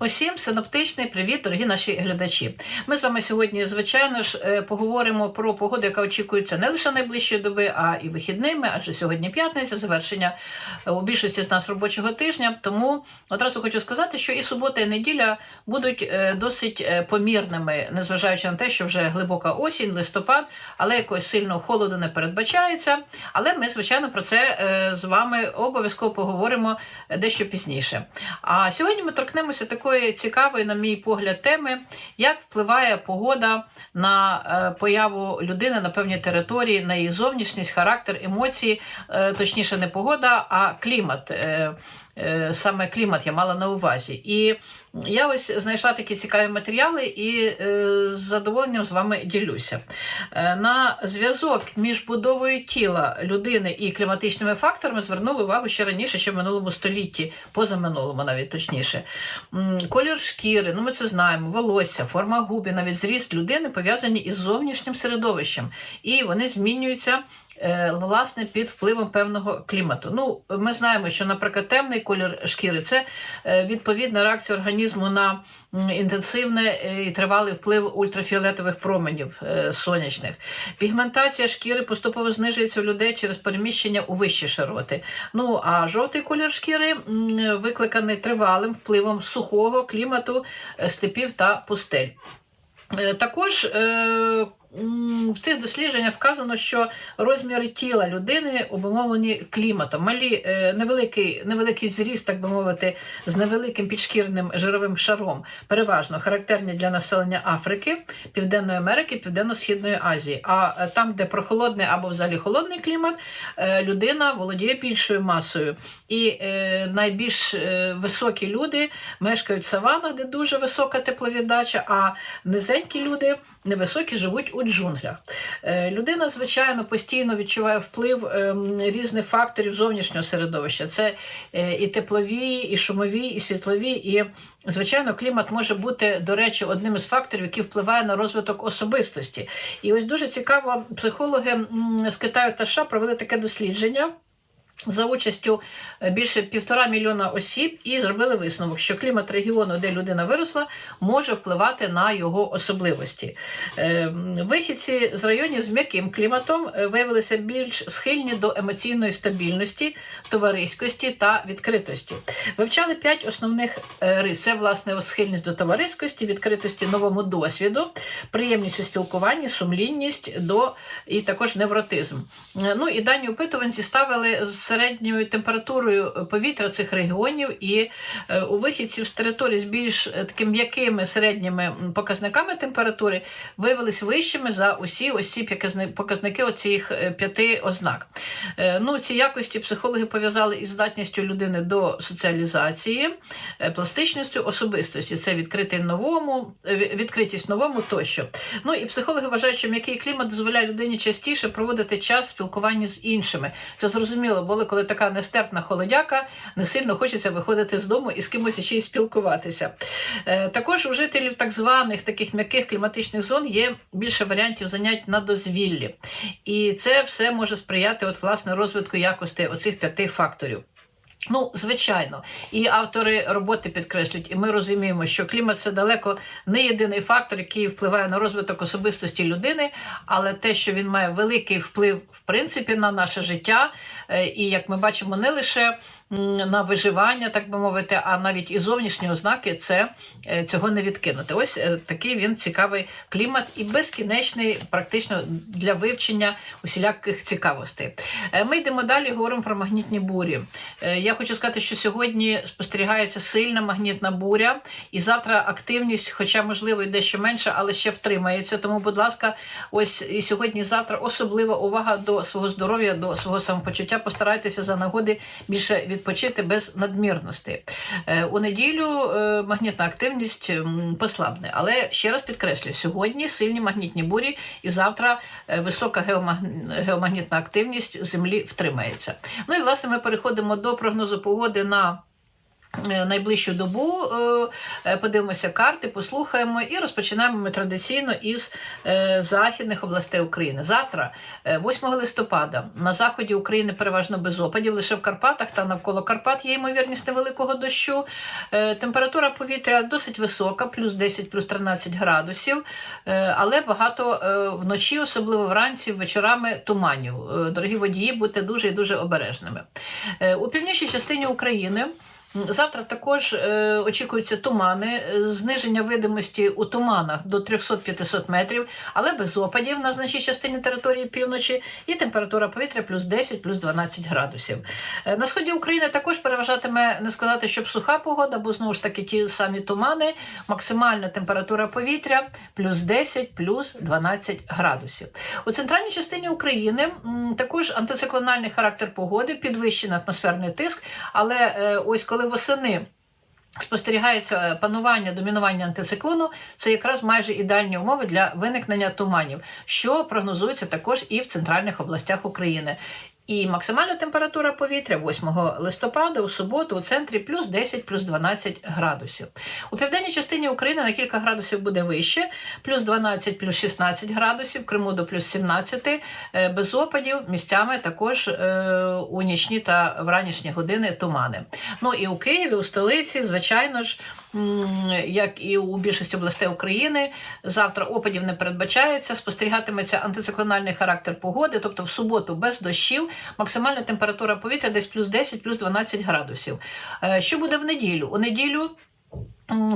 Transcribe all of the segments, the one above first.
Усім синоптичний привіт, дорогі наші глядачі. Ми з вами сьогодні, звичайно ж, е, поговоримо про погоду, яка очікується не лише найближчої доби, а і вихідними, адже сьогодні п'ятниця, завершення е, у більшості з нас робочого тижня. Тому одразу хочу сказати, що і субота, і неділя будуть е, досить помірними, незважаючи на те, що вже глибока осінь, листопад, але якогось сильного холоду не передбачається. Але ми, звичайно, про це з вами обов'язково поговоримо дещо пізніше. А сьогодні ми торкнемося такої цікавої, на мій погляд, теми, як впливає погода на е, появу людини на певній території, на її зовнішність, характер, емоції, е, точніше, не погода, а клімат. Е, Саме клімат я мала на увазі. І я ось знайшла такі цікаві матеріали і е, з задоволенням з вами ділюся. Е, на зв'язок між будовою тіла людини і кліматичними факторами звернули увагу ще раніше, ще в минулому столітті, позаминулому навіть точніше. Колір шкіри, ну ми це знаємо, волосся, форма губи, навіть зріст людини пов'язані із зовнішнім середовищем, і вони змінюються. Е, Власне, під впливом певного клімату. Ну, ми знаємо, що, наприклад, темний колір шкіри це е, відповідна реакція організму на м, інтенсивний і тривалий вплив ультрафіолетових променів е, сонячних. Пігментація шкіри поступово знижується у людей через переміщення у вищі широти. Ну а жовтий колір шкіри викликаний тривалим впливом сухого клімату е, степів та пустель. Е, Також е, в тих дослідженнях вказано, що розміри тіла людини обумовлені кліматом. Малі, е, невеликий, невеликий зріст, так би мовити, з невеликим підшкірним жировим шаром, переважно характерні для населення Африки, Південної Америки, Південно-Східної Азії. А е, там, де прохолодний або взагалі холодний клімат, е, людина володіє більшою масою. І найбільш високі люди мешкають в саванах, де дуже висока тепловіддача, а низенькі люди невисокі живуть у джунглях. Е, Людина, звичайно, постійно відчуває вплив ем, різних факторів зовнішнього середовища. Це е, і теплові, і шумові, і світлові. І, звичайно, клімат може бути, до речі, одним із факторів, який впливає на розвиток особистості. І ось дуже цікаво, психологи з Китаю та США провели таке дослідження. За участю е, більше півтора мільйона осіб і зробили висновок, що клімат регіону, де людина виросла, може впливати на його особливості. Е, Вихідці з районів з м'яким кліматом е, виявилися більш схильні до емоційної стабільності, товариськості та відкритості. Вивчали п'ять основних рис: це власне схильність до товариськості, відкритості новому досвіду, приємність у спілкуванні, сумлінність до і також невротизм. Ну і дані опитуванці ставили з середньою температурою повітря цих регіонів, і е, у вихідців з території з більш е, такими м'якими середніми показниками температури виявились вищими за усі ось ці показники оцих е, п'яти ознак. Е, Ну, ці якості психологи пов'язали із здатністю людини до соціалізації, е, пластичністю особистості. Це відкритий новому, е, відкритість новому тощо. Ну і психологи вважають, що м'який клімат дозволяє людині частіше проводити час в спілкуванні з іншими. Це зрозуміло, бо коли така нестерпна холодяка, не сильно хочеться виходити з дому і з кимось ще й спілкуватися. Е, Також у жителів так званих таких м'яких кліматичних зон є більше варіантів занять на дозвіллі. І це все може сприяти от, власне, розвитку якості оцих п'яти факторів. Ну, звичайно, і автори роботи підкреслюють, і ми розуміємо, що клімат це далеко не єдиний фактор, який впливає на розвиток особистості людини, але те, що він має великий вплив в принципі на наше життя, е, і як ми бачимо, не лише на виживання, так би мовити, а навіть і зовнішні ознаки, це е, цього не відкинути. Ось е, такий він цікавий клімат і безкінечний, практично для вивчення усіляких цікавостей. Е, Ми йдемо далі, говоримо про магнітні бурі. Я хочу сказати, що сьогодні спостерігається сильна магнітна буря, і завтра активність, хоча можливо і дещо менше, але ще втримається. Тому, будь ласка, ось і сьогодні, і завтра особлива увага до свого здоров'я, до свого самопочуття. Постарайтеся за нагоди більше відпочити без надмірності. Е, У неділю е, магнітна активність послабне, але ще раз підкреслюю, сьогодні сильні магнітні бурі, і завтра е, висока геомагнітна активність Землі втримається. Ну і власне ми переходимо до прогнозу погоди на найближчу добу. Е, е, Подивимося карти, послухаємо і розпочинаємо ми традиційно із е, західних областей України. Завтра, е, 8 листопада, на заході України переважно без опадів, лише в Карпатах та навколо Карпат є ймовірність невеликого дощу. Е, Температура повітря досить висока, плюс 10, плюс 13 градусів, е, але багато е, вночі, особливо вранці, вечорами туманів. Е, Дорогі водії, будьте дуже і дуже обережними. Е, У північній частині України. Завтра також е, очікуються тумани, е, зниження видимості у туманах до 300-500 метрів, але без опадів на значній частині території півночі, і температура повітря плюс 10, плюс 12 градусів. Е, на сході України також переважатиме не сказати, щоб суха погода, бо знову ж таки ті самі тумани, максимальна температура повітря плюс 10, плюс 12 градусів. У центральній частині України також антициклональний характер погоди, підвищений атмосферний тиск, але ось коли восени. Спостерігається панування, домінування антициклону, це якраз майже ідеальні умови для виникнення туманів, що прогнозується також і в центральних областях України. І максимальна температура повітря 8 листопада у суботу у центрі плюс 10, плюс 12 градусів. У південній частині України на кілька градусів буде вище, плюс 12, плюс 16 градусів, в Криму до плюс 17, е, без опадів, місцями також е, у нічні та вранішні години тумани. Ну і у Києві, у столиці, звичайно ж, як і у більшості областей України, завтра опадів не передбачається, спостерігатиметься антициклональний характер погоди, тобто в суботу без дощів, максимальна температура повітря десь плюс 10, плюс 12 градусів. Е, Що буде в неділю? У неділю.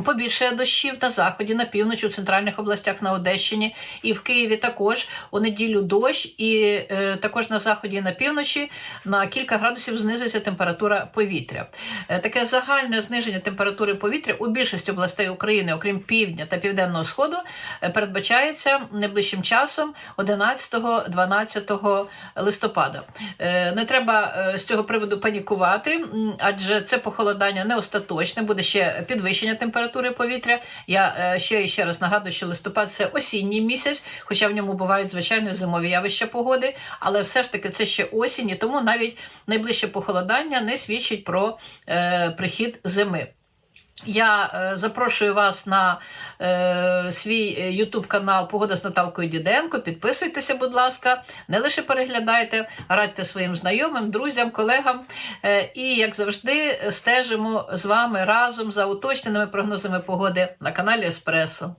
Побільше дощів на заході, на півночі, у центральних областях на Одещині і в Києві також у неділю дощ, і е, також на заході і на півночі на кілька градусів знизиться температура повітря. Е, таке загальне зниження температури повітря у більшості областей України, окрім півдня та південного сходу, е, передбачається найближчим часом 11-12 листопада. Е, Не треба е, з цього приводу панікувати, адже це похолодання не остаточне, буде ще підвищення температури повітря. Я е, ще і ще раз нагадую, що листопад це осінній місяць, хоча в ньому бувають звичайно зимові явища погоди, але все ж таки це ще осінь, і тому навіть найближче похолодання не свідчить про е, прихід зими. Я е, запрошую вас на е, свій YouTube канал Погода з Наталкою Діденко. Підписуйтеся, будь ласка, не лише переглядайте, радьте своїм знайомим, друзям, колегам. Е, і, як завжди, стежимо з вами разом за уточненими прогнозами погоди на каналі Еспресо.